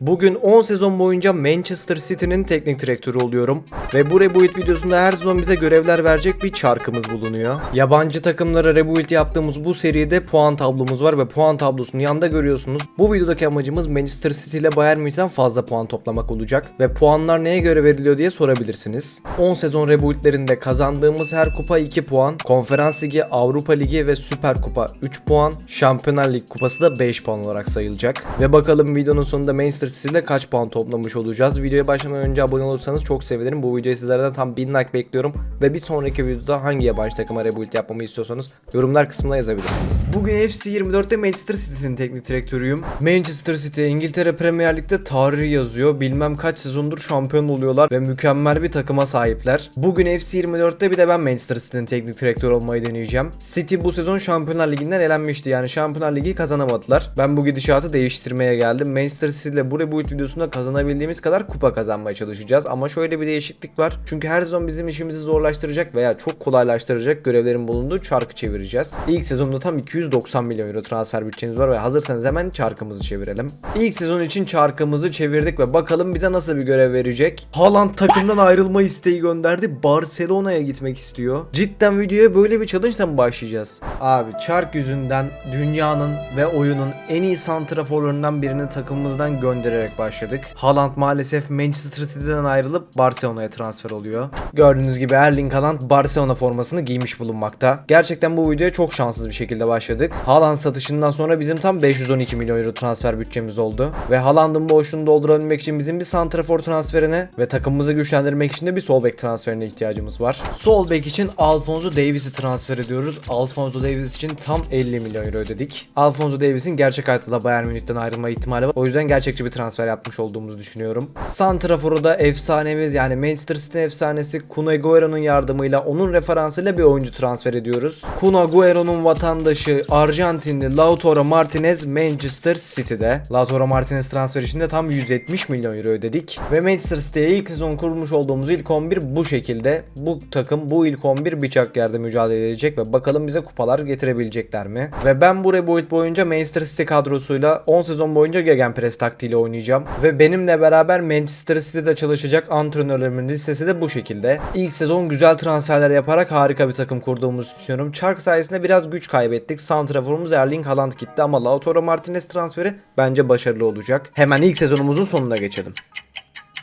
Bugün 10 sezon boyunca Manchester City'nin teknik direktörü oluyorum. Ve bu Rebuild videosunda her sezon bize görevler verecek bir çarkımız bulunuyor. Yabancı takımlara Rebuild yaptığımız bu seride puan tablomuz var ve puan tablosunun yanında görüyorsunuz. Bu videodaki amacımız Manchester City ile Bayern Münih'ten fazla puan toplamak olacak. Ve puanlar neye göre veriliyor diye sorabilirsiniz. 10 sezon Rebuild'lerinde kazandığımız her kupa 2 puan, Konferans Ligi, Avrupa Ligi ve Süper Kupa 3 puan, Şampiyonlar Lig kupası da 5 puan olarak sayılacak. Ve bakalım videonun sonunda Manchester İle kaç puan toplamış olacağız. Videoya başlamadan önce abone olursanız çok sevinirim. Bu videoya sizlerden tam 1000 like bekliyorum. Ve bir sonraki videoda hangi yabancı takıma rebuild yapmamı istiyorsanız yorumlar kısmına yazabilirsiniz. Bugün FC 24'te Manchester City'nin teknik direktörüyüm. Manchester City İngiltere Premier Lig'de tarihi yazıyor. Bilmem kaç sezondur şampiyon oluyorlar ve mükemmel bir takıma sahipler. Bugün FC 24'te bir de ben Manchester City'nin teknik direktör olmayı deneyeceğim. City bu sezon Şampiyonlar Ligi'nden elenmişti. Yani Şampiyonlar Ligi kazanamadılar. Ben bu gidişatı değiştirmeye geldim. Manchester City ile bu rebuild videosunda kazanabildiğimiz kadar kupa kazanmaya çalışacağız. Ama şöyle bir değişiklik var. Çünkü her sezon bizim işimizi zorlaştıracak veya çok kolaylaştıracak görevlerin bulunduğu çarkı çevireceğiz. İlk sezonda tam 290 milyon euro transfer bütçemiz var ve hazırsanız hemen çarkımızı çevirelim. İlk sezon için çarkımızı çevirdik ve bakalım bize nasıl bir görev verecek. Haaland takımdan ayrılma isteği gönderdi. Barcelona'ya gitmek istiyor. Cidden videoya böyle bir challenge mı başlayacağız? Abi çark yüzünden dünyanın ve oyunun en iyi santraforlarından birini takımımızdan göndererek başladık. Haaland maalesef Manchester City'den ayrılıp Barcelona'ya transfer oluyor. Gördüğünüz gibi Erling Haaland Barcelona formasını giymiş bulunmakta. Gerçekten bu videoya çok şanssız bir şekilde başladık. Haaland satışından sonra bizim tam 512 milyon euro transfer bütçemiz oldu. Ve Haaland'ın boşluğunu doldurabilmek için bizim bir santrafor transferine ve takımımızı güçlendirmek için de bir sol bek transferine ihtiyacımız var. Sol bek için Alfonso Davies'i transfer ediyoruz. Alfonso Davies için tam 50 milyon euro ödedik. Alfonso Davies'in gerçek hayatta da Bayern Münih'ten ayrılma ihtimali var. O yüzden gerçekçi bir transfer yapmış olduğumuzu düşünüyorum. Santrafor'u da efsanemiz yani Manchester City efsanesi Kun Agüero'nun yardımıyla onun referansıyla bir oyuncu transfer ediyoruz. Kun Agüero'nun vatandaşı Arjantinli Lautaro Martinez Manchester City'de. Lautaro Martinez transfer için de tam 170 milyon euro ödedik. Ve Manchester City'ye ilk sezon kurmuş olduğumuz ilk 11 bu şekilde. Bu takım bu ilk 11 bıçak yerde mücadele edecek ve bakalım bize kupalar getirebilecekler mi? Ve ben bu rebuild boyunca Manchester City kadrosuyla 10 sezon boyunca Gegenpress taktiğiyle oynayacağım. Ve benimle beraber Manchester City'de çalışacak antrenörlerimin listesi de bu şekilde. İlk sezon güzel transferler yaparak harika bir takım kurduğumuzu düşünüyorum. Çark sayesinde biraz güç kaybettik. Santraforumuz Erling Haaland gitti ama Lautaro Martinez transferi bence başarılı olacak. Hemen ilk sezonumuzun sonuna geçelim.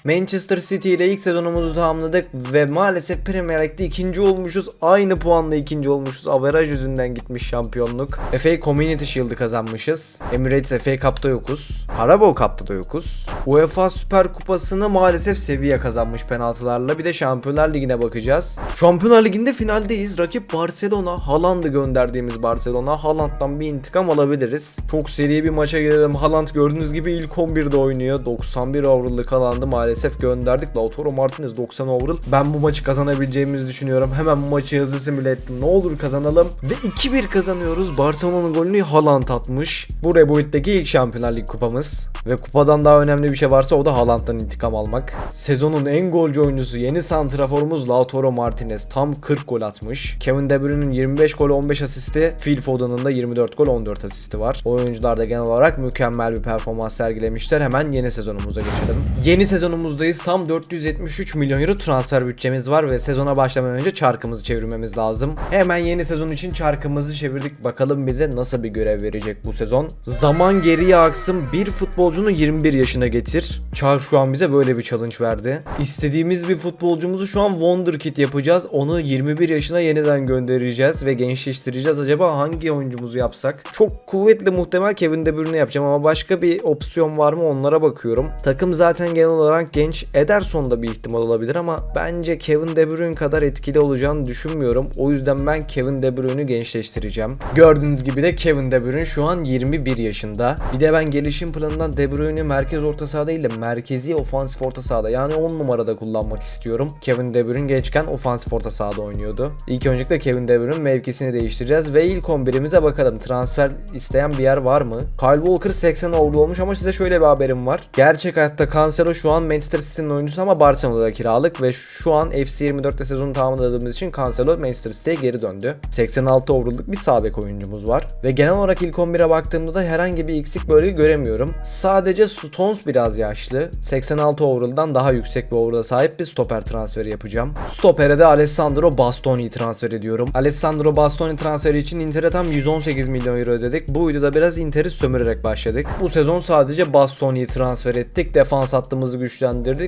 Manchester City ile ilk sezonumuzu tamamladık ve maalesef Premier Lig'de ikinci olmuşuz. Aynı puanla ikinci olmuşuz. Averaj yüzünden gitmiş şampiyonluk. FA Community Shield'ı kazanmışız. Emirates FA Cup'ta yokuz. Carabao Cup'ta da yokuz. UEFA Süper Kupası'nı maalesef seviye kazanmış penaltılarla. Bir de Şampiyonlar Ligi'ne bakacağız. Şampiyonlar Ligi'nde finaldeyiz. Rakip Barcelona. Haaland'ı gönderdiğimiz Barcelona. Haaland'dan bir intikam alabiliriz. Çok seri bir maça girelim. Haaland gördüğünüz gibi ilk 11'de oynuyor. 91 avroluk Haaland'ı maalesef gönderdik. Lautaro Martinez 90 overall. Ben bu maçı kazanabileceğimizi düşünüyorum. Hemen bu maçı hızlı simüle ettim. Ne olur kazanalım. Ve 2-1 kazanıyoruz. Barcelona'nın golünü Haaland atmış. Bu Rebuild'deki ilk Şampiyonlar Ligi kupamız. Ve kupadan daha önemli bir şey varsa o da Haaland'dan intikam almak. Sezonun en golcü oyuncusu yeni santraforumuz Lautaro Martinez. Tam 40 gol atmış. Kevin De Bruyne'nin 25 gol 15 asisti. Phil Foden'ın da 24 gol 14 asisti var. Oyuncular da genel olarak mükemmel bir performans sergilemişler. Hemen yeni sezonumuza geçelim. Yeni sezonumuzdayız. Tam 473 milyon euro transfer bütçemiz var ve sezona başlamadan önce çarkımızı çevirmemiz lazım. Hemen yeni sezon için çarkımızı çevirdik. Bakalım bize nasıl bir görev verecek bu sezon. Zaman geriye aksın. Bir futbolcunu 21 yaşına getir. Çark şu an bize böyle bir challenge verdi. İstediğimiz bir futbolcumuzu şu an Wonderkid yapacağız. Onu 21 yaşına yeniden göndereceğiz ve gençleştireceğiz. Acaba hangi oyuncumuzu yapsak? Çok kuvvetli muhtemel Kevin De Bruyne yapacağım ama başka bir opsiyon var mı onlara bakıyorum. Takım zaten genel olarak genç. Ederson da bir ihtimal olabilir ama bence Kevin De Bruyne kadar etkili olacağını düşünmüyorum. O yüzden ben Kevin De Bruyne'ü gençleştireceğim. Gördüğünüz gibi de Kevin De Bruyne şu an 21 yaşında. Bir de ben gelişim planından De Bruyne'i merkez orta sahada değil de merkezi ofansif orta sahada yani 10 numarada kullanmak istiyorum. Kevin De Bruyne gençken ofansif orta sahada oynuyordu. İlk öncelikle Kevin De Bruyne mevkisini değiştireceğiz ve ilk 11'imize bakalım. Transfer isteyen bir yer var mı? Kyle Walker 80 overall olmuş ama size şöyle bir haberim var. Gerçek hayatta Cancelo şu an Manchester Manchester City'nin oyuncusu ama Barcelona'da kiralık ve şu an FC 24'te sezonu tamamladığımız için Cancelo Manchester City'ye geri döndü. 86 overall'lık bir sağ bek oyuncumuz var. Ve genel olarak ilk 11'e baktığımda da herhangi bir eksik bölge göremiyorum. Sadece Stones biraz yaşlı. 86 overall'dan daha yüksek bir overall'a sahip bir stoper transferi yapacağım. Stopere de Alessandro Bastoni'yi transfer ediyorum. Alessandro Bastoni transferi için Inter'e tam 118 milyon euro ödedik. Bu videoda biraz Inter'i sömürerek başladık. Bu sezon sadece Bastoni'yi transfer ettik. Defans hattımızı güçlendirdik.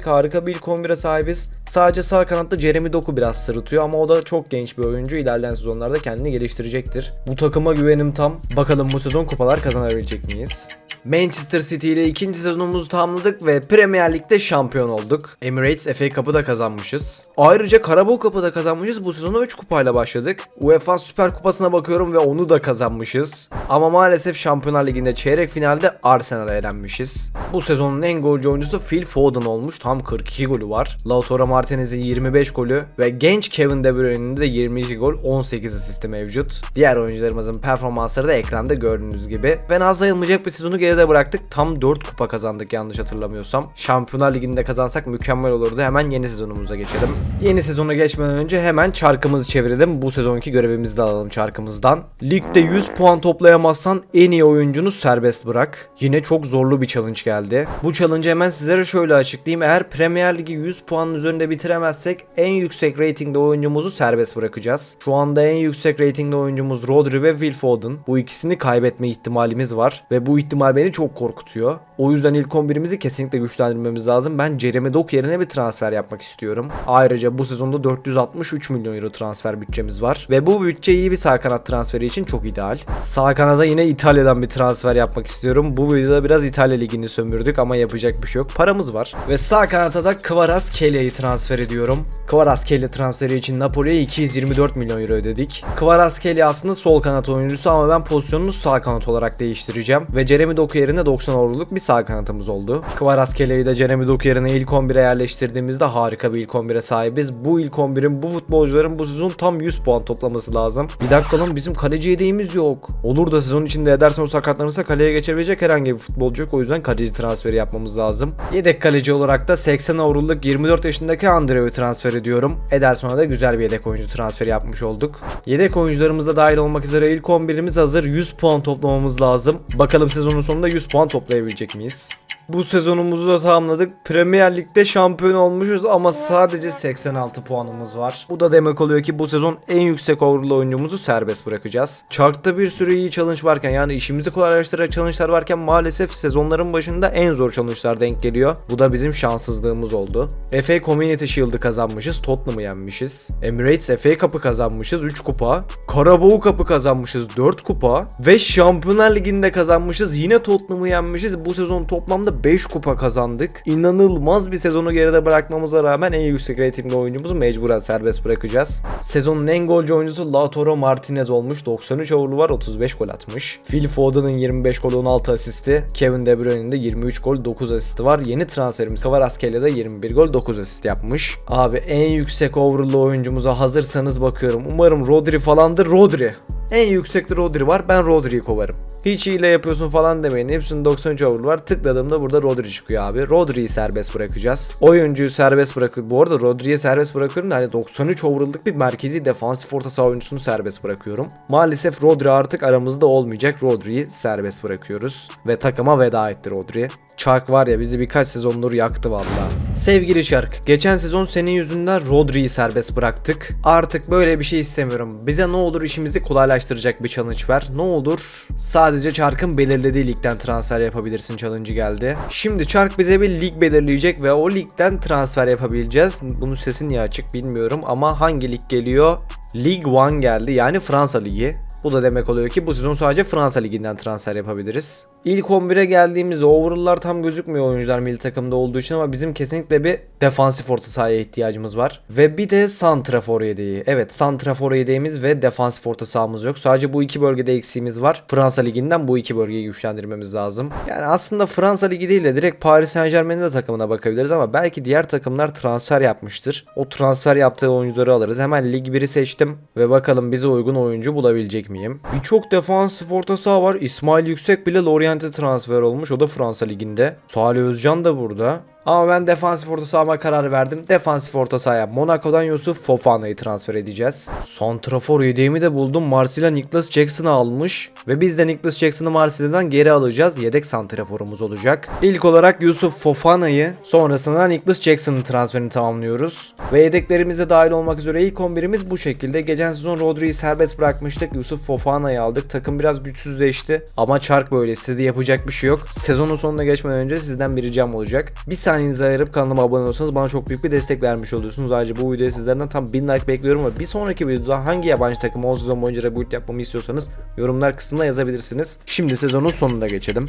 Harika bir ilk 11'e sahibiz. Sadece sağ kanatta Jeremy Doku biraz sırıtıyor ama o da çok genç bir oyuncu. İlerleyen sezonlarda kendini geliştirecektir. Bu takıma güvenim tam. Bakalım bu sezon kupalar kazanabilecek miyiz? Manchester City ile ikinci sezonumuzu tamamladık ve Premier Lig'de şampiyon olduk. Emirates FA Cup'ı da kazanmışız. Ayrıca Karabağ Cup'ı da kazanmışız. Bu sezona 3 kupayla başladık. UEFA Süper Kupası'na bakıyorum ve onu da kazanmışız. Ama maalesef Şampiyonlar Ligi'nde çeyrek finalde Arsenal'a elenmişiz. Bu sezonun en golcü oyuncusu Phil Foden olmuş. Tam 42 golü var. Lautaro Martinez'in 25 golü ve genç Kevin De Bruyne'nin de 22 gol 18 asisti mevcut. Diğer oyuncularımızın performansları da ekranda gördüğünüz gibi. Ve az sayılmayacak bir sezonu geride bıraktık. Tam 4 kupa kazandık yanlış hatırlamıyorsam. Şampiyonlar Ligi'nde kazansak mükemmel olurdu. Hemen yeni sezonumuza geçelim. Yeni sezona geçmeden önce hemen çarkımızı çevirelim. Bu sezonki görevimizi de alalım çarkımızdan. Ligde 100 puan toplayamazsan en iyi oyuncunu serbest bırak. Yine çok zorlu bir challenge geldi. Bu challenge'ı hemen sizlere şöyle açıklayayım. Eğer Premier Ligi 100 puanın üzerinde bitiremezsek en yüksek ratingde oyuncumuzu serbest bırakacağız. Şu anda en yüksek ratingde oyuncumuz Rodri ve Will Foden. Bu ikisini kaybetme ihtimalimiz var ve bu ihtimal beni çok korkutuyor. O yüzden ilk 11'imizi kesinlikle güçlendirmemiz lazım. Ben Jeremy Doku yerine bir transfer yapmak istiyorum. Ayrıca bu sezonda 463 milyon euro transfer bütçemiz var. Ve bu bütçe iyi bir sağ kanat transferi için çok ideal. Sağ kanada yine İtalya'dan bir transfer yapmak istiyorum. Bu videoda biraz İtalya ligini sömürdük ama yapacak bir şey yok. Paramız var. Ve sağ kanata da Kvaratskhelia transfer ediyorum. Kvaratskhelia transferi için Napoli'ye 224 milyon euro ödedik. Kvaratskhelia aslında sol kanat oyuncusu ama ben pozisyonunu sağ kanat olarak değiştireceğim. Ve Jeremy Doku yerine 90 overalluk bir sağ kanatımız oldu. Kvaraskelia'yı da Jeremy Doku yerine ilk 11'e yerleştirdiğimizde harika bir ilk 11'e sahibiz. Bu ilk 11'in bu futbolcuların bu sezon tam 100 puan toplaması lazım. Bir dakika lan bizim kaleci yedeğimiz yok. Olur da sezon içinde Ederson sakatlanırsa kaleye geçebilecek herhangi bir futbolcu yok. O yüzden kaleci transferi yapmamız lazım. Yedek kaleci olarak da 80 overalluk 24 yaşındaki Andrew'i transfer ediyorum. Ederson'a da güzel bir yedek oyuncu transferi yapmış olduk. Yedek oyuncularımız da dahil olmak üzere ilk 11'imiz hazır. 100 puan toplamamız lazım. Bakalım sezonun sonunda 100 puan toplayabilecek miyiz? Bu sezonumuzu da tamamladık. Premier Lig'de şampiyon olmuşuz ama sadece 86 puanımız var. Bu da demek oluyor ki bu sezon en yüksek overall oyuncumuzu serbest bırakacağız. Chart'ta bir sürü iyi challenge varken yani işimizi kolaylaştıracak challenge'lar varken maalesef sezonların başında en zor challenge'lar denk geliyor. Bu da bizim şanssızlığımız oldu. FA Community Shield'ı kazanmışız. Tottenham'ı yenmişiz. Emirates FA Cup'ı kazanmışız 3 kupa. Carabao Cup'ı kazanmışız 4 kupa. Ve Şampiyonlar Ligi'nde kazanmışız. Yine Tottenham'ı yenmişiz. Bu sezon toplamda 5 kupa kazandık. İnanılmaz bir sezonu geride bırakmamıza rağmen en yüksek ratingli oyuncumuzu mecburen serbest bırakacağız. Sezonun en golcü oyuncusu Lautaro Martinez olmuş. 93 overall'u var 35 gol atmış. Phil Foden'ın 25 gol 16 asisti. Kevin De Bruyne'in de 23 gol 9 asisti var. Yeni transferimiz Kvaratskhelia da 21 gol 9 asist yapmış. Abi en yüksek overall'lu oyuncumuza hazırsanız bakıyorum. Umarım Rodri falandır. Rodri. En yüksekte Rodri var. Ben Rodri'yi kovarım. Hiç hile yapıyorsun falan demeyin. Hepsinin 93 overall var. Tıkladığımda burada Rodri çıkıyor abi. Rodri'yi serbest bırakacağız. Oyuncuyu serbest bırakıp bu arada Rodri'yi serbest bırakıyorum da hani 93 overall'lık bir merkezi defansif orta saha oyuncusunu serbest bırakıyorum. Maalesef Rodri artık aramızda olmayacak. Rodri'yi serbest bırakıyoruz. Ve takıma veda etti Rodri. Çark var ya bizi birkaç sezondur yaktı valla. Sevgili Çark, geçen sezon senin yüzünden Rodri'yi serbest bıraktık. Artık böyle bir şey istemiyorum. Bize ne olur işimizi kolaylaştıracak bir challenge ver. Ne olur sadece Çark'ın belirlediği ligden transfer yapabilirsin challenge geldi. Şimdi Çark bize bir lig belirleyecek ve o ligden transfer yapabileceğiz. Bunun sesi niye açık bilmiyorum ama hangi lig geliyor? League One geldi yani Fransa Ligi. Bu da demek oluyor ki bu sezon sadece Fransa Ligi'nden transfer yapabiliriz. İlk 11'e geldiğimizde overall'lar tam gözükmüyor oyuncular milli takımda olduğu için ama bizim kesinlikle bir defansif orta sahaya ihtiyacımız var. Ve bir de santrafor yedeği. Evet santrafor yedeğimiz ve defansif orta sahamız yok. Sadece bu iki bölgede eksiğimiz var. Fransa Ligi'nden bu iki bölgeyi güçlendirmemiz lazım. Yani aslında Fransa Ligi değil de direkt Paris Saint Germain'in de takımına bakabiliriz ama belki diğer takımlar transfer yapmıştır. O transfer yaptığı oyuncuları alırız. Hemen Lig 1'i seçtim ve bakalım bize uygun oyuncu bulabilecek miyim? Birçok defansif orta saha var. İsmail Yüksek bile Lorient'e transfer olmuş. O da Fransa Ligi'nde. Salih Özcan da burada. Ama ben defansif orta sahama karar verdim. Defansif orta sahaya Monaco'dan Yusuf Fofana'yı transfer edeceğiz. Santrafor yedeğimi de buldum. Marsilya Nicholas Jackson'ı almış. Ve biz de Nicholas Jackson'ı Marsilya'dan geri alacağız. Yedek santraforumuz olacak. İlk olarak Yusuf Fofana'yı sonrasında Nicholas Jackson'ın transferini tamamlıyoruz. Ve yedeklerimize dahil olmak üzere ilk 11'imiz bu şekilde. Geçen sezon Rodri'yi serbest bırakmıştık. Yusuf Fofana'yı aldık. Takım biraz güçsüzleşti. Ama çark böyle istedi. Yapacak bir şey yok. Sezonun sonuna geçmeden önce sizden bir ricam olacak. Bir saniyenizi ayırıp kanalıma abone olursanız bana çok büyük bir destek vermiş oluyorsunuz. Ayrıca bu videoya sizlerden tam 1000 like bekliyorum ve bir sonraki videoda hangi yabancı takım 10 sezon boyunca reboot yapmamı istiyorsanız yorumlar kısmına yazabilirsiniz. Şimdi sezonun sonuna geçelim.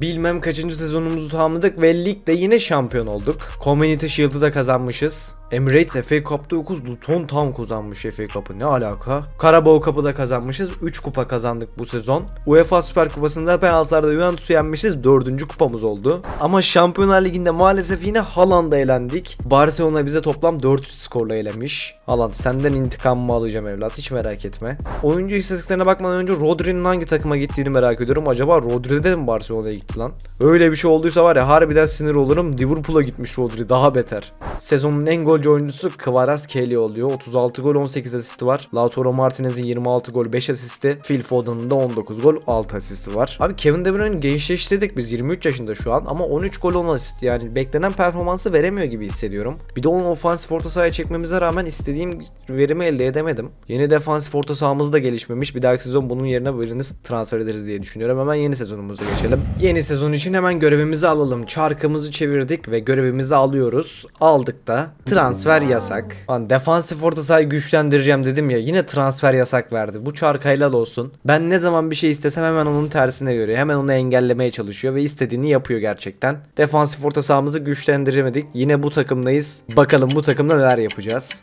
Bilmem kaçıncı sezonumuzu tamamladık ve ligde yine şampiyon olduk. Community Shield'ı da kazanmışız. Emirates FA Cup'ta 9 Luton Town kazanmış FA Cup'ı ne alaka? Carabao Cup'ı da kazanmışız. 3 kupa kazandık bu sezon. UEFA Süper Kupası'nda penaltılarda Juventus'u yenmişiz. 4. kupamız oldu. Ama Şampiyonlar Ligi'nde maalesef yine Haaland'a elendik. Barcelona bize toplam 400 skorla elemiş. Haaland senden intikamımı alacağım evlat hiç merak etme. Oyuncu istatistiklerine bakmadan önce Rodri'nin hangi takıma gittiğini merak ediyorum. Acaba Rodri de mi Barcelona'ya gitti lan? Öyle bir şey olduysa var ya harbiden sinir olurum. Liverpool'a gitmiş Rodri daha beter. Sezonun en golcü oyuncusu Kvaratskhelia oluyor. 36 gol 18 asisti var. Lautaro Martinez'in 26 gol 5 asisti. Phil Foden'ın da 19 gol 6 asisti var. Abi Kevin De Bruyne'yi gençleştirdik biz 23 yaşında şu an ama 13 gol 10 asist yani beklenen performansı veremiyor gibi hissediyorum. Bir de onu ofansif orta sahaya çekmemize rağmen istediğim verimi elde edemedim. Yeni defansif orta sahamız da gelişmemiş. Bir dahaki sezon bunun yerine birini transfer ederiz diye düşünüyorum. Hemen yeni sezonumuza geçelim. Yeni sezon için hemen görevimizi alalım. Çarkımızı çevirdik ve görevimizi alıyoruz. Aldık da. Transfer yasak. Lan defansif orta sahayı güçlendireceğim dedim ya. Yine transfer yasak verdi. Bu çark helal olsun. Ben ne zaman bir şey istesem hemen onun tersine görüyor. Hemen onu engellemeye çalışıyor ve istediğini yapıyor gerçekten. Defansif orta sahamızı güçlendiremedik. Yine bu takımdayız. Bakalım bu takımda neler yapacağız.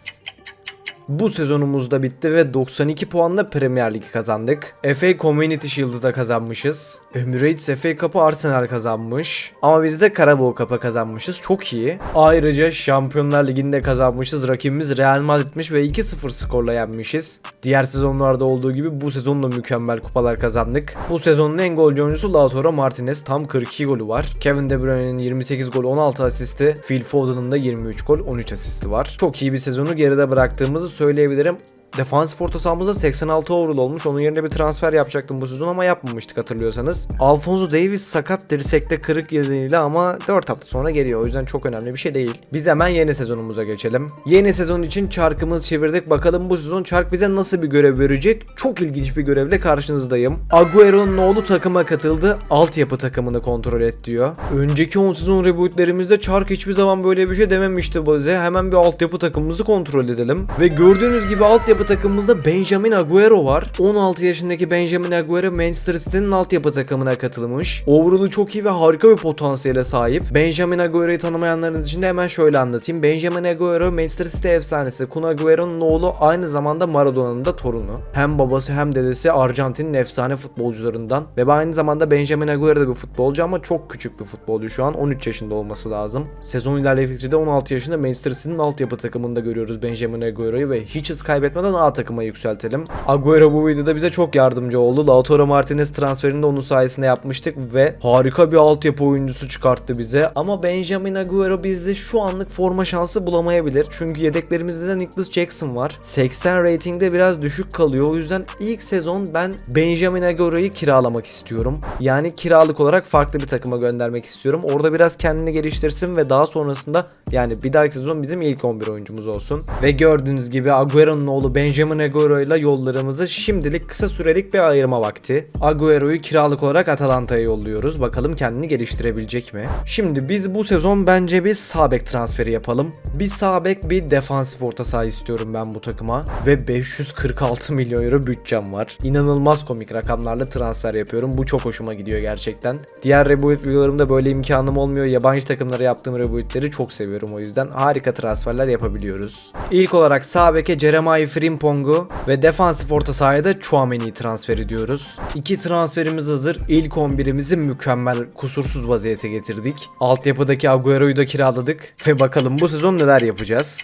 Bu sezonumuz da bitti ve 92 puanla Premier Ligi kazandık. FA Community Shield'ı da kazanmışız. Emirates FA Cup'ı Arsenal kazanmış. Ama biz de Carabao Cup'ı kazanmışız. Çok iyi. Ayrıca Şampiyonlar Ligi'nde kazanmışız. Rakibimiz Real Madrid'miş ve 2-0 skorla yenmişiz. Diğer sezonlarda olduğu gibi bu sezon da mükemmel kupalar kazandık. Bu sezonun en golcü oyuncusu Lautaro Martinez. Tam 42 golü var. Kevin De Bruyne'nin 28 gol 16 asisti. Phil Foden'ın da 23 gol 13 asisti var. Çok iyi bir sezonu geride bıraktığımızı söyleyebilirim. Defansif orta sahamızda 86 overall olmuş. Onun yerine bir transfer yapacaktım bu sezon ama yapmamıştık hatırlıyorsanız. Alfonso Davis sakat dirsekte kırık nedeniyle ama 4 hafta sonra geliyor. O yüzden çok önemli bir şey değil. Biz hemen yeni sezonumuza geçelim. Yeni sezon için çarkımızı çevirdik. Bakalım bu sezon çark bize nasıl bir görev verecek? Çok ilginç bir görevle karşınızdayım. Agüero'nun oğlu takıma katıldı. Altyapı takımını kontrol et diyor. Önceki 10 sezon rebootlerimizde çark hiçbir zaman böyle bir şey dememişti bize. Hemen bir altyapı takımımızı kontrol edelim. Ve gördüğünüz gibi altyapı takımımızda Benjamin Agüero var. 16 yaşındaki Benjamin Agüero Manchester City'nin altyapı takımına katılmış. Overall'ı çok iyi ve harika bir potansiyele sahip. Benjamin Agüero'yu tanımayanlarınız için de hemen şöyle anlatayım. Benjamin Agüero Manchester City efsanesi. Kun Agüero'nun oğlu aynı zamanda Maradona'nın da torunu. Hem babası hem dedesi Arjantin'in efsane futbolcularından. Ve aynı zamanda Benjamin Agüero da bir futbolcu ama çok küçük bir futbolcu şu an. 13 yaşında olması lazım. Sezon ilerledikçe de 16 yaşında Manchester City'nin altyapı takımında görüyoruz Benjamin Agüero'yu ve hiç hız kaybetmeden A takıma yükseltelim. Agüero bu videoda bize çok yardımcı oldu. Lautaro Martinez transferini de onun sayesinde yapmıştık ve harika bir altyapı oyuncusu çıkarttı bize. Ama Benjamin Agüero bizde şu anlık forma şansı bulamayabilir. Çünkü yedeklerimizde de Nicholas Jackson var. 80 ratingde biraz düşük kalıyor. O yüzden ilk sezon ben Benjamin Agüero'yu kiralamak istiyorum. Yani kiralık olarak farklı bir takıma göndermek istiyorum. Orada biraz kendini geliştirsin ve daha sonrasında yani bir dahaki sezon bizim ilk 11 oyuncumuz olsun. Ve gördüğünüz gibi Agüero'nun oğlu Benjamin Agüero ile yollarımızı şimdilik kısa sürelik bir ayırma vakti. Agüero'yu kiralık olarak Atalanta'ya yolluyoruz. Bakalım kendini geliştirebilecek mi? Şimdi biz bu sezon bence bir sağ bek transferi yapalım. Bir sağ bek bir defansif orta saha istiyorum ben bu takıma. Ve 546 milyon euro bütçem var. İnanılmaz komik rakamlarla transfer yapıyorum. Bu çok hoşuma gidiyor gerçekten. Diğer reboot videolarımda böyle imkanım olmuyor. Yabancı takımlara yaptığım rebootleri çok seviyorum o yüzden. Harika transferler yapabiliyoruz. İlk olarak sağ beke Jeremiah Frimpong'u ve defansif orta sahaya da Chouameni'yi transfer ediyoruz. İki transferimiz hazır. İlk 11'imizi mükemmel, kusursuz vaziyete getirdik. Altyapıdaki Agüero'yu da kiraladık ve bakalım bu sezon neler yapacağız.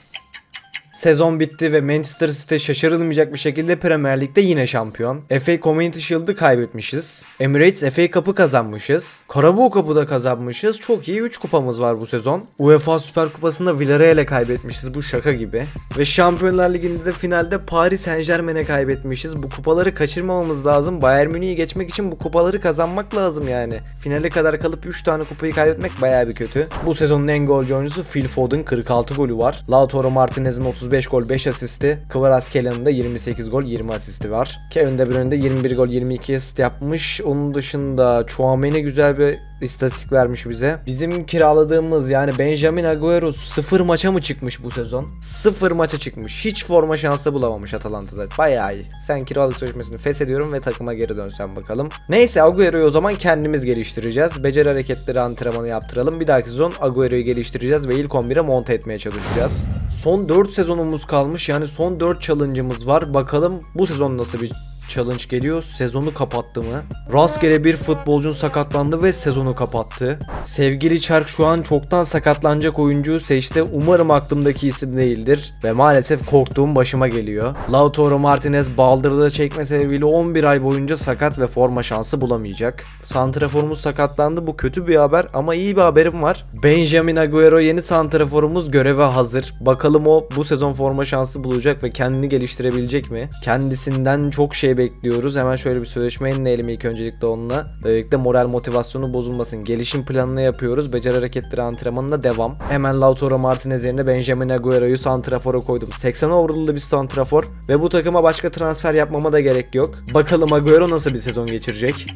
Sezon bitti ve Manchester City şaşırılmayacak bir şekilde Premier Lig'de yine şampiyon. FA Community Shield'ı kaybetmişiz. Emirates FA Cup'ı kazanmışız. Carabao Cup'ı da kazanmışız. Çok iyi 3 kupamız var bu sezon. UEFA Süper Kupası'nda Villarreal'e kaybetmişiz. Bu şaka gibi. Ve Şampiyonlar Ligi'nde de finalde Paris Saint Germain'e kaybetmişiz. Bu kupaları kaçırmamamız lazım. Bayern Münih'i geçmek için bu kupaları kazanmak lazım yani. Finale kadar kalıp 3 tane kupayı kaybetmek bayağı bir kötü. Bu sezonun en golcü oyuncusu Phil Foden 46 golü var. Lautaro Martinez'in 35 gol 5 asisti. Kvaratskhelia'nın da 28 gol 20 asisti var. Kevin De Bruyne de 21 gol 22 asist yapmış. Onun dışında Chouameni güzel bir istatistik vermiş bize. Bizim kiraladığımız yani Benjamin Agüero sıfır maça mı çıkmış bu sezon? Sıfır maça çıkmış. Hiç forma şansı bulamamış Atalanta'da. Bayağı iyi. Sen kiralık sözleşmesini feshediyorum ve takıma geri dönsen bakalım. Neyse Agüero'yu o zaman kendimiz geliştireceğiz. Beceri hareketleri antrenmanı yaptıralım. Bir dahaki sezon Agüero'yu geliştireceğiz ve ilk 11'e monte etmeye çalışacağız. Son 4 sezonumuz kalmış. Yani son 4 challenge'ımız var. Bakalım bu sezon nasıl bir challenge geliyor. Sezonu kapattı mı? Rastgele bir futbolcun sakatlandı ve sezonu kapattı. Sevgili Çark şu an çoktan sakatlanacak oyuncuyu seçti. Umarım aklımdaki isim değildir. Ve maalesef korktuğum başıma geliyor. Lautaro Martinez baldırda çekme sebebiyle 11 ay boyunca sakat ve forma şansı bulamayacak. Santraforumuz sakatlandı. Bu kötü bir haber ama iyi bir haberim var. Benjamin Agüero yeni santraforumuz göreve hazır. Bakalım o bu sezon forma şansı bulacak ve kendini geliştirebilecek mi? Kendisinden çok şey bekliyoruz. Hemen şöyle bir sözleşme yenileyelim ilk öncelikle onunla. Böylelikle moral motivasyonu bozulmasın. Gelişim planını yapıyoruz. Beceri hareketleri antrenmanına devam. Hemen Lautaro Martinez yerine Benjamin Agüero'yu santrafora koydum. 80 overall'lı bir santrafor ve bu takıma başka transfer yapmama da gerek yok. Bakalım Agüero nasıl bir sezon geçirecek?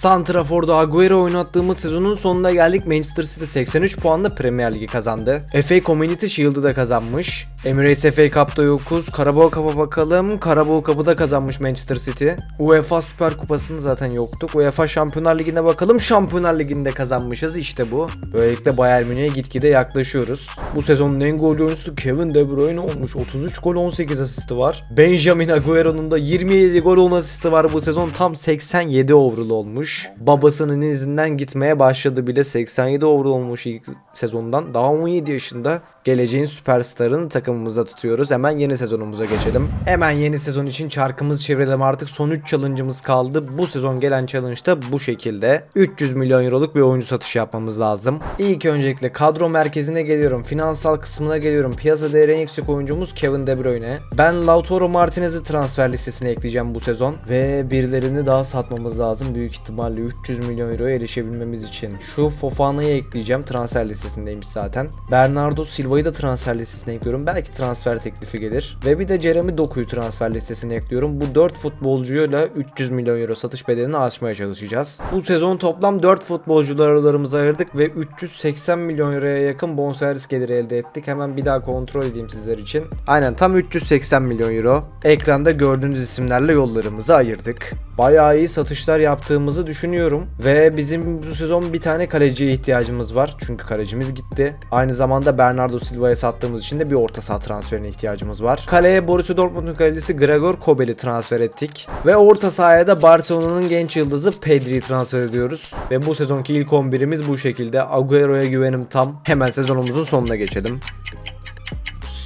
Santrafor'da Agüero oynattığımız sezonun sonuna geldik. Manchester City 83 puanla Premier Ligi kazandı. FA Community Shield'ı da kazanmış. Emirates FA Cup'ta yokuz. Karabağ Cup'a bakalım. Karabağ Cup'ı da kazanmış Manchester City. UEFA Süper Kupası'nda zaten yoktuk. UEFA Şampiyonlar Ligi'ne bakalım. Şampiyonlar Ligi'nde kazanmışız. İşte bu. Böylelikle Bayern Münih'e gitgide yaklaşıyoruz. Bu sezonun en gol oyuncusu Kevin De Bruyne olmuş. 33 gol 18 asisti var. Benjamin Agüero'nun da 27 gol 10 asisti var bu sezon. Tam 87 overall olmuş. Babasının izinden gitmeye başladı bile. 87 overall olmuş ilk sezondan. Daha 17 yaşında geleceğin süperstarını takımımıza tutuyoruz. Hemen yeni sezonumuza geçelim. Hemen yeni sezon için çarkımızı çevirelim artık. Son 3 challenge'ımız kaldı. Bu sezon gelen challenge da bu şekilde. 300 milyon euroluk bir oyuncu satışı yapmamız lazım. İlk öncelikle kadro merkezine geliyorum. Finansal kısmına geliyorum. Piyasa değeri en yüksek oyuncumuz Kevin De Bruyne. Ben Lautaro Martinez'i transfer listesine ekleyeceğim bu sezon. Ve birilerini daha satmamız lazım. Büyük ihtimalle 300 milyon euroya erişebilmemiz için. Şu Fofana'yı ekleyeceğim. Transfer listesindeymiş zaten. Bernardo Silva'yı da transfer listesine ekliyorum. Belki transfer teklifi gelir. Ve bir de Jeremy Doku'yu transfer listesine ekliyorum. Bu 4 futbolcuyla 300 milyon euro satış bedelini aşmaya çalışacağız. Bu sezon toplam 4 futbolcularımızı ayırdık ve 380 milyon euroya yakın bonservis geliri elde ettik. Hemen bir daha kontrol edeyim sizler için. Aynen tam 380 milyon euro. Ekranda gördüğünüz isimlerle yollarımızı ayırdık. Bayağı iyi satışlar yaptığımızı düşünüyorum. Ve bizim bu sezon bir tane kaleciye ihtiyacımız var. Çünkü kalecimiz gitti. Aynı zamanda Bernardo Silva'ya sattığımız için de bir orta saha transferine ihtiyacımız var. Kaleye Borussia Dortmund'un kalecisi Gregor Kobel'i transfer ettik. Ve orta sahaya da Barcelona'nın genç yıldızı Pedri'yi transfer ediyoruz. Ve bu sezonki ilk 11'imiz bu şekilde. Agüero'ya güvenim tam. Hemen sezonumuzun sonuna geçelim.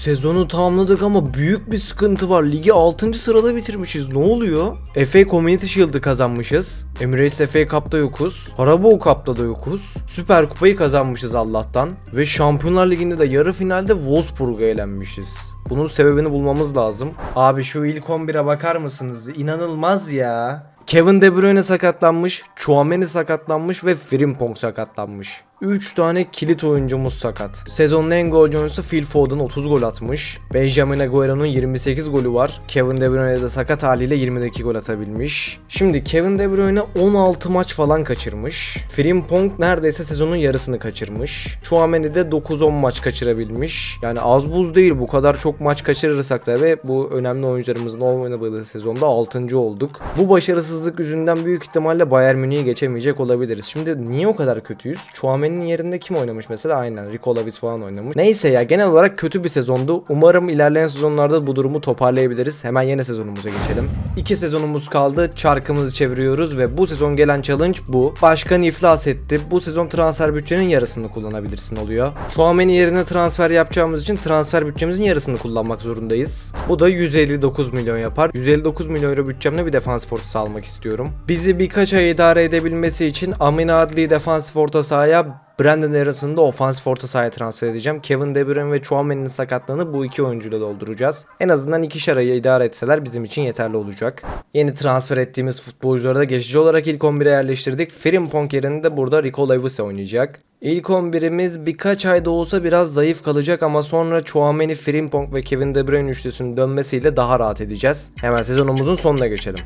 Sezonu tamamladık ama büyük bir sıkıntı var. Ligi 6. sırada bitirmişiz. Ne oluyor? FA Community Shield'ı kazanmışız. Emirates FA Cup'ta yokuz. Carabao Cup'ta da yokuz. Süper Kupayı kazanmışız Allah'tan. Ve Şampiyonlar Ligi'nde de yarı finalde Wolfsburg'a elenmişiz. Bunun sebebini bulmamız lazım. Abi şu ilk 11'e bakar mısınız? İnanılmaz ya. Kevin De Bruyne sakatlanmış, Chouameni sakatlanmış ve Frimpong sakatlanmış. 3 tane kilit oyuncumuz sakat. Sezonun en gol oyuncusu Phil Foden 30 gol atmış. Benjamin Agüero'nun 28 golü var. Kevin De Bruyne de sakat haliyle 22 gol atabilmiş. Şimdi Kevin De Bruyne 16 maç falan kaçırmış. Frimpong neredeyse sezonun yarısını kaçırmış. Chouameni de 9-10 maç kaçırabilmiş. Yani az buz değil bu kadar çok maç kaçırırsak ve bu önemli oyuncularımızın oynadığı sezonda 6. olduk. Bu başarısızlık yüzünden büyük ihtimalle Bayern Münih'i geçemeyecek olabiliriz. Şimdi niye o kadar kötüyüz? Chouameni Chouameni'nin yerinde kim oynamış mesela? Aynen Rico Lewis falan oynamış. Neyse ya genel olarak kötü bir sezondu. Umarım ilerleyen sezonlarda bu durumu toparlayabiliriz. Hemen yeni sezonumuza geçelim. İki sezonumuz kaldı. Çarkımızı çeviriyoruz ve bu sezon gelen challenge bu. Başkan iflas etti. Bu sezon transfer bütçenin yarısını kullanabilirsin oluyor. Chouameni yerine transfer yapacağımız için transfer bütçemizin yarısını kullanmak zorundayız. Bu da 159 milyon yapar. 159 milyon euro bütçemle bir defans ortası almak istiyorum. Bizi birkaç ay idare edebilmesi için Amin Adli defansif orta sahaya Brandon arasında ofansif orta sahaya transfer edeceğim. Kevin De Bruyne ve Chouameni'nin sakatlığını bu iki oyuncuyla dolduracağız. En azından ikişer ayı idare etseler bizim için yeterli olacak. Yeni transfer ettiğimiz futbolcuları da geçici olarak ilk 11'e yerleştirdik. Frimpong yerinde burada Rico Lewis oynayacak. İlk 11'imiz birkaç ayda olsa biraz zayıf kalacak ama sonra Chouameni, Frimpong ve Kevin De Bruyne üçlüsünün dönmesiyle daha rahat edeceğiz. Hemen sezonumuzun sonuna geçelim.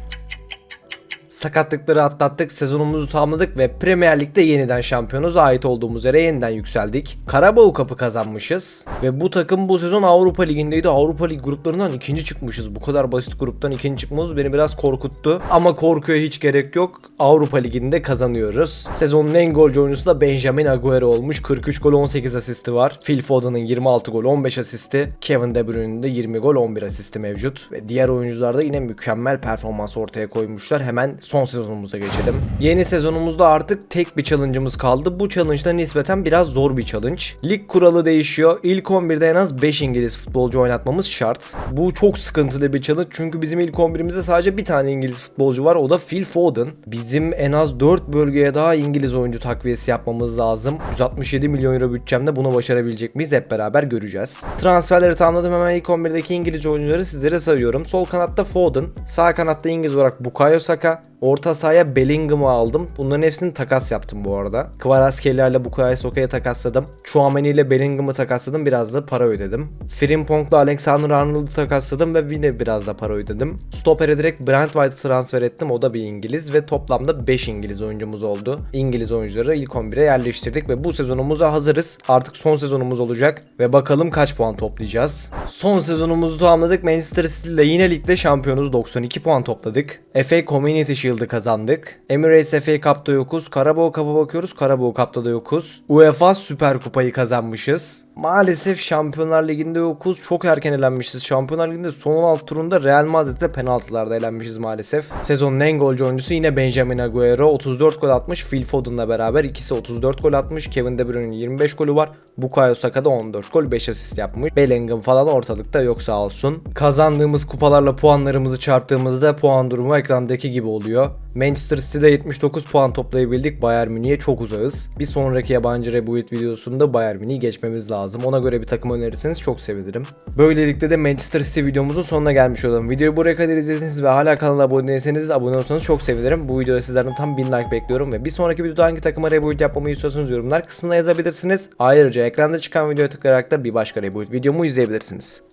Sakatlıkları atlattık, sezonumuzu tamamladık ve Premier Lig'de yeniden şampiyonuz. Ait olduğumuz yere yeniden yükseldik. Karabağ Cup'ı kazanmışız ve bu takım bu sezon Avrupa Ligi'ndeydi. Avrupa Lig gruplarından ikinci çıkmışız. Bu kadar basit gruptan ikinci çıkmamız beni biraz korkuttu. Ama korkuya hiç gerek yok. Avrupa Ligi'nde kazanıyoruz. Sezonun en golcü oyuncusu da Benjamin Agüero olmuş. 43 gol 18 asisti var. Phil Foden'ın 26 gol 15 asisti. Kevin De Bruyne'nin de 20 gol 11 asisti mevcut. Ve diğer oyuncular da yine mükemmel performans ortaya koymuşlar. Hemen son sezonumuza geçelim. Yeni sezonumuzda artık tek bir challenge'ımız kaldı. Bu challenge'da nispeten biraz zor bir challenge. Lig kuralı değişiyor. İlk 11'de en az 5 İngiliz futbolcu oynatmamız şart. Bu çok sıkıntılı bir challenge çünkü bizim ilk 11'imizde sadece bir tane İngiliz futbolcu var. O da Phil Foden. Bizim en az 4 bölgeye daha İngiliz oyuncu takviyesi yapmamız lazım. 167 milyon euro bütçemde bunu başarabilecek miyiz hep beraber göreceğiz. Transferleri tamamladım hemen ilk 11'deki İngiliz oyuncuları sizlere sayıyorum. Sol kanatta Foden, sağ kanatta İngiliz olarak Bukayo Saka, orta sahaya Bellingham'ı aldım. Bunların hepsini takas yaptım bu arada. Kvaratskhelia Bukayo Saka'yı takasladım. Chouameni ile Bellingham'ı takasladım. Biraz da para ödedim. Frimpong'la Alexander Arnold'u takasladım ve yine biraz da para ödedim. Stoper'e direkt Brent White'ı transfer ettim. O da bir İngiliz ve toplamda 5 İngiliz oyuncumuz oldu. İngiliz oyuncuları ilk 11'e yerleştirdik ve bu sezonumuza hazırız. Artık son sezonumuz olacak ve bakalım kaç puan toplayacağız. Son sezonumuzu tamamladık. Manchester City ile yine ligde şampiyonuz 92 puan topladık. FA Community Shield'ı kazandık. Emirates FA Cup'ta yokuz. Karabağ Cup'a bakıyoruz. Karabağ Cup'ta da yokuz. UEFA Süper Kupayı kazanmışız. Maalesef Şampiyonlar Ligi'nde yokuz. Çok erken elenmişiz. Şampiyonlar Ligi'nde son 16 turunda Real Madrid'de penaltılarda elenmişiz maalesef. Sezonun en golcü oyuncusu yine Benjamin Agüero. 34 gol atmış. Phil Foden'la beraber ikisi 34 gol atmış. Kevin De Bruyne'nin 25 golü var. Bukayo Saka da 14 gol 5 asist yapmış. Bellingham falan ortalıkta yok sağ olsun. Kazandığımız kupalarla puanlarımızı çarptığımızda puan durumu ekrandaki gibi oluyor. Manchester City'de 79 puan toplayabildik. Bayern Münih'e çok uzağız. Bir sonraki yabancı rebuild videosunda Bayern Münih'i geçmemiz lazım. Ona göre bir takım önerirseniz çok sevinirim. Böylelikle de Manchester City videomuzun sonuna gelmiş olalım. Videoyu buraya kadar izlediyseniz ve hala kanala abone değilseniz abone olursanız çok sevinirim. Bu videoda sizlerden tam 1000 like bekliyorum ve bir sonraki videoda hangi takıma rebuild yapmamı istiyorsanız yorumlar kısmına yazabilirsiniz. Ayrıca ekranda çıkan videoya tıklayarak da bir başka rebuild videomu izleyebilirsiniz.